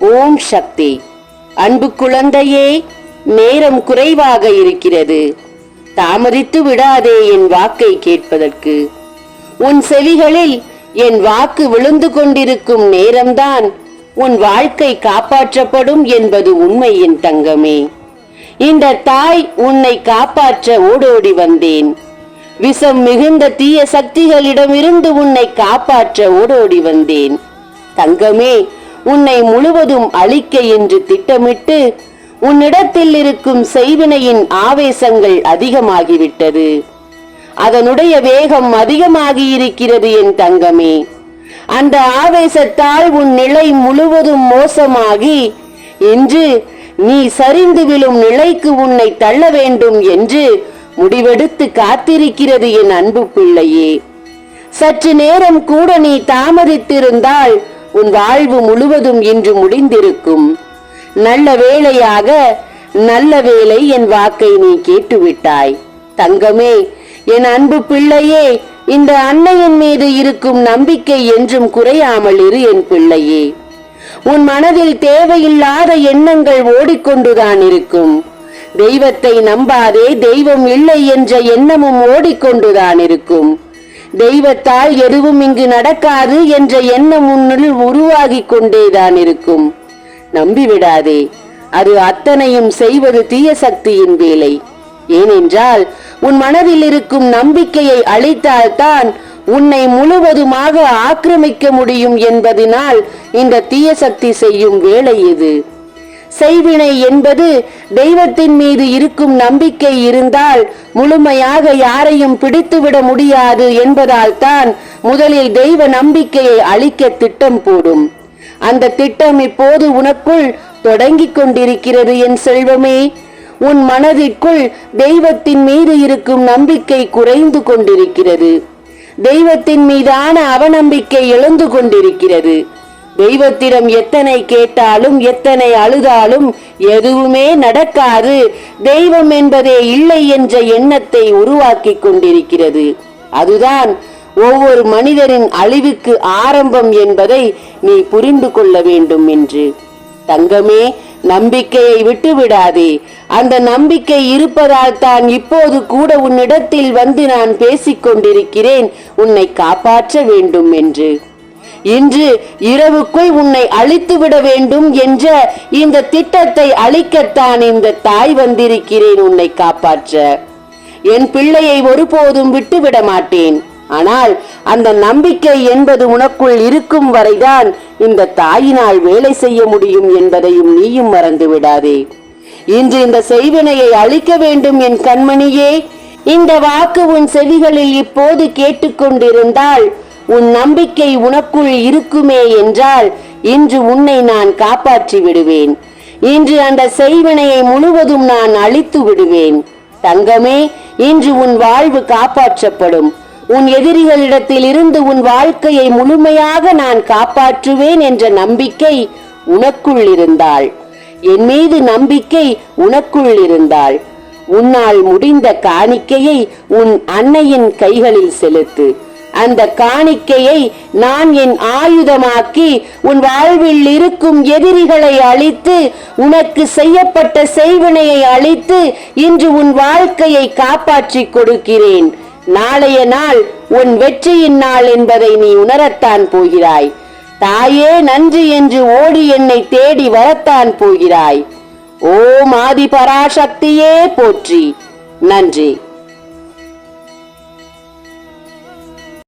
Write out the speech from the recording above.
ஓம் சக்தி. அன்பு குழந்தையே நேரம் குறைவாக இருக்கிறது. தாமதித்து விடாதே என் வாக்கை கேட்பதற்கு. உன் செவிகளில் என் வாக்கு விழுந்து கொண்டிருக்கும் நேரம்தான் உன் வாழ்க்கை காப்பாற்றப்படும் என்பது உண்மை என் தங்கமே. இந்த தாய் உன்னை காப்பாற்ற ஓடோடி வந்தேன். விஷம் மிகுந்த தீய சக்திகளிடமிருந்து உன்னை காப்பாற்ற ஓடோடி வந்தேன். தங்கமே உன்னை முழுவதும் அழிக்க என்று திட்டமிட்டு உன்னிடத்தில் இருக்கும் செய்வினையின் ஆவேசங்கள் அதிகமாகிவிட்டது. அதனுடைய வேகம் அதிகமாகி இருக்கிறது என் தங்கமே. அந்த ஆவேசத்தால் உன் நிலை முழுவதும் மோசமாகி இன்று நீ சரிந்து விழும் நிலைக்கு உன்னை தள்ள வேண்டும் என்று முடிவெடுத்து காத்திருக்கிறது என் அன்பு பிள்ளையே. சற்று நேரம் கூட நீ தாமதித்திருந்தால் உன் வாழ்வு முழுவதும் இன்று முடிந்திருக்கும். நல்ல வேளையாக நல்ல வேளை என் வாக்கை நீ கேட்டுவிட்டாய். தங்கமே என் அன்பு பிள்ளையே இந்த அன்னையின் மீது இருக்கும் நம்பிக்கை என்றும் குறையாமல் இரு என் பிள்ளையே. உன் மனதில் தேவையில்லாத எண்ணங்கள் ஓடிக்கொண்டுதான் இருக்கும். தெய்வத்தை நம்பாதே தெய்வம் இல்லை என்ற எண்ணமும் ஓடிக்கொண்டுதான் இருக்கும். தெய்வத்தால் எதுவும் இங்கு நடக்காது என்ற எண்ணம் உன்னுள் உருவாகி கொண்டேதான் இருக்கும். நம்பிவிடாதே அது அத்தனையும் செய்வது தீய சக்தியின் வேலை. ஏனென்றால் உன் மனதில் இருக்கும் நம்பிக்கையை அழைத்தால்தான் உன்னை முழுவதுமாக ஆக்கிரமிக்க முடியும் என்பதனால் இந்த தீய சக்தி செய்யும் வேலை இது செய்வினை என்பது தெய்வத்தின் மீது இருக்கும் நம்பிக்கை இருந்தால் முழுமையாக யாரையும் பிடித்துவிட முடியாது என்பதால் தான் முதலில் தெய்வ நம்பிக்கையை அளிக்க திட்டம் போடும். அந்த திட்டம் இப்போது உனக்குள் தொடங்கிக் கொண்டிருக்கிறது என் செல்வமே. உன் மனதிற்குள் தெய்வத்தின் மீது இருக்கும் நம்பிக்கை குறைந்து கொண்டிருக்கிறது. தெய்வத்தின் மீதான அவநம்பிக்கை எழுந்து கொண்டிருக்கிறது. தெய்வத்திடம் எத்தனை கேட்டாலும் எத்தனை அழுதாலும் எதுவுமே நடக்காது. தெய்வம் என்பதே இல்லை என்ற எண்ணத்தை உருவாக்கி கொண்டிருக்கிறது. அதுதான் ஒவ்வொரு மனிதரின் அழிவுக்கு ஆரம்பம் என்பதை நீ புரிந்து கொள்ள வேண்டும் என்று. தங்கமே நம்பிக்கையை விட்டு விடாதே. அந்த நம்பிக்கை இருப்பதால் தான் இப்போது கூட உன்னிடத்தில் வந்து நான் பேசிக் கொண்டிருக்கிறேன். உன்னை காப்பாற்ற வேண்டும் என்று. இன்று இரவுக்குள் உன்னை அழித்து விட வேண்டும் என்ற இந்த திட்டத்தை அழிக்கத்தான் இந்த தாய் வந்திருக்கிறேன் உன்னை காப்பாற்ற. என் பிள்ளையை ஒருபோதும் விட்டுவிட மாட்டேன். ஆனால் அந்த நம்பிக்கை என்பது உனக்குள் இருக்கும் வரைதான் இந்த தாயினால் வேலை செய்ய முடியும் என்பதையும் நீயும் மறந்து விடாதே. இன்று இந்த செய்வினையை அழிக்க வேண்டும் என் கண்மணியே. இந்த வாக்கு உன் செவிகளில் இப்போது கேட்டுக்கொண்டிருந்தால் உன் நம்பிக்கை உனக்குள் இருக்குமே என்றால் இன்று உன்னை நான் காப்பாற்றி விடுவேன். இன்று அந்த செய்வினையை முழுவதும் நான் அழித்து விடுவேன். தங்கமே இன்று உன் வாழ்வு காப்பாற்றப்படும். உன் எதிரிகளிடத்தில் இருந்து உன் வாழ்க்கையை முழுமையாக நான் காப்பாற்றுவேன் என்ற நம்பிக்கை உனக்குள் இருந்தாள் என் மீது நம்பிக்கை உனக்குள் இருந்தாள் உன்னால் முடிந்த காணிக்கையை உன் அன்னையின் கைகளில் செலுத்து. அந்த காணிக்கையை நான் என் ஆயுதமாக்கி உன் வாழ்வில் இருக்கும் எதிரிகளை அழித்து உனக்கு செய்யப்பட்ட செய்வினையை அழித்து இன்று உன் வாழ்க்கையை காப்பாற்றிக் கொடுக்கிறேன். நாளைய நாள் உன் வெற்றியின் நாள் என்பதை நீ உணரத்தான் போகிறாய். தாயே நன்றி என்று ஓடி என்னை தேடி வரத்தான் போகிறாய். ஓம் ஆதி பராசக்தியே போற்றி. நன்றி.